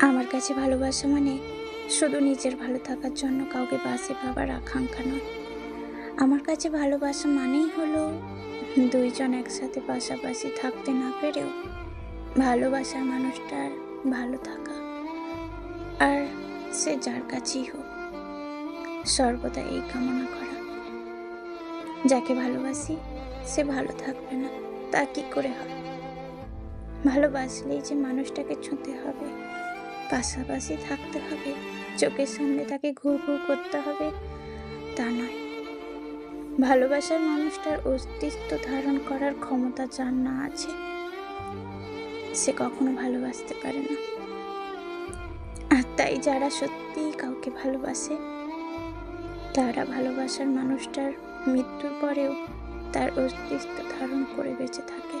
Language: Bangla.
আমার কাছে ভালোবাসা মানে শুধু নিজের ভালো থাকার জন্য কাউকে বাসে ভাবার আকাঙ্ক্ষা নয়। আমার কাছে ভালোবাসা মানেই হলো দুইজন একসাথে পাশাপাশি থাকতে না পেরেও ভালোবাসার মানুষটার ভালো থাকা। আর সে যার কাছেই হোক, সর্বদা এই কামনা করা। যাকে ভালোবাসি, সে ভালো থাকবে না, তা কি করে হয় ভালোবাসলেই যে মানুষটাকে ছুঁতে হবে পাশাপাশি থাকতে হবে। চোখের সামনে তাকে ঘুর ঘুর করতে হবে। তা নয়। ভালোবাসার মানুষটার অস্তিত্ব ধারণ করার ক্ষমতা যার না আছে, সে কখনো ভালোবাসতে পারে না। আর তাই যারা সত্যিই কাউকে ভালোবাসে, তারা ভালোবাসার মানুষটার মৃত্যুর পরেও তার অস্তিত্ব ধারণ করে বেঁচে থাকে।